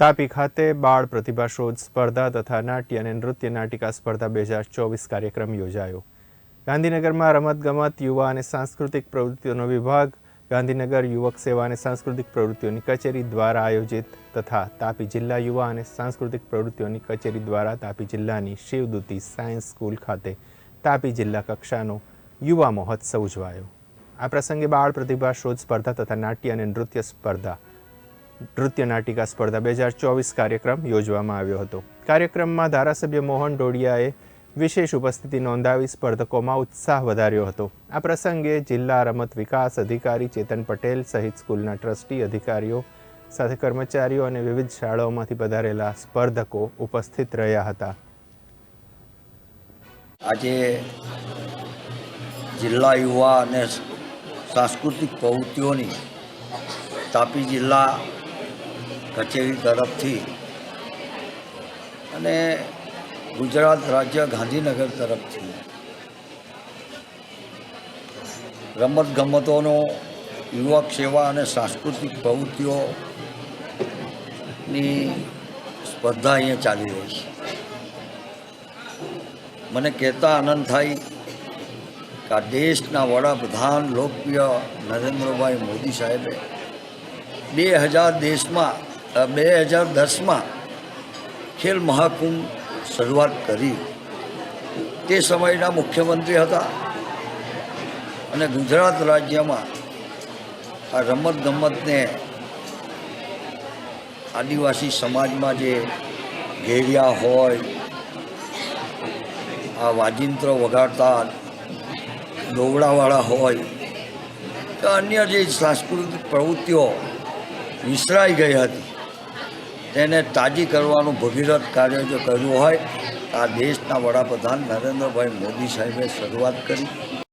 તાપી ખાતે બાળ પ્રતિભા શોધ સ્પર્ધા તથા નાટ્ય અને નૃત્ય નાટિકા સ્પર્ધા બે હજાર ચોવીસ કાર્યક્રમ યોજાયો. ગાંધીનગરમાં રમતગમત, યુવા અને સાંસ્કૃતિક પ્રવૃત્તિઓનો વિભાગ, ગાંધીનગર યુવક સેવા અને સાંસ્કૃતિક પ્રવૃત્તિઓની કચેરી દ્વારા આયોજિત તથા તાપી જિલ્લા યુવા અને સાંસ્કૃતિક પ્રવૃત્તિઓની કચેરી દ્વારા તાપી જિલ્લાની શિવદૂતી સાયન્સ સ્કૂલ ખાતે તાપી જિલ્લા કક્ષાનો યુવા મહોત્સવ ઉજવાયો. આ પ્રસંગે બાળ પ્રતિભા શોધ સ્પર્ધા તથા નાટ્ય અને નૃત્ય સ્પર્ધા નૃત્ય નાટિકા સ્પર્ધા બે હજાર ચોવીસ કાર્યક્રમ યોજવામાં આવ્યો હતો. કાર્યક્રમમાં ધારાસભ્ય મોહન ડોડિયાએ વિશેષ ઉપસ્થિતિ નોંધાવી સ્પર્ધકોમાં ઉત્સાહ વધાર્યો હતો. આ પ્રસંગે જિલ્લા રમત વિકાસ અધિકારી ચેતન પટેલ સહિત સ્કૂલના ટ્રસ્ટી અધિકારીઓ સાથે કર્મચારીઓ અને વિવિધ શાળાઓમાંથી પધારેલા સ્પર્ધકો ઉપસ્થિત રહ્યા હતા. આજે જિલ્લા યુવા અને સાંસ્કૃતિક પ્રવૃત્તિઓની તાપી જિલ્લા કચેરી તરફથી અને ગુજરાત રાજ્ય ગાંધીનગર તરફથી રમતગમતોનો, યુવક સેવા અને સાંસ્કૃતિક પ્રવૃત્તિઓની સ્પર્ધા અહીંયા ચાલી રહી છે. મને કહેતા આનંદ થાય કે આ દેશના વડાપ્રધાન લોકપ્રિય નરેન્દ્રભાઈ મોદી સાહેબે બે હજાર દેશમાં બે હજાર દસમાં ખેલ મહાકુંભ શરૂઆત કરી. તે સમયના મુખ્યમંત્રી હતા. અને ગુજરાત રાજ્યમાં આ રમત ગમતને આદિવાસી સમાજમાં જે ઘેરિયા હોય, આ વાજિંત્ર વગાડતા, દોવડાવાળા હોય, કે અન્ય જે સાંસ્કૃતિક પ્રવૃત્તિઓ વિસરાઈ ગઈ હતી. તેને તાજી કરવાનું ભગીરથ કાર્ય જો કર્યું હોય, આ દેશના વડાપ્રધાન નરેન્દ્રભાઈ મોદી સાહેબે શરૂઆત કરી.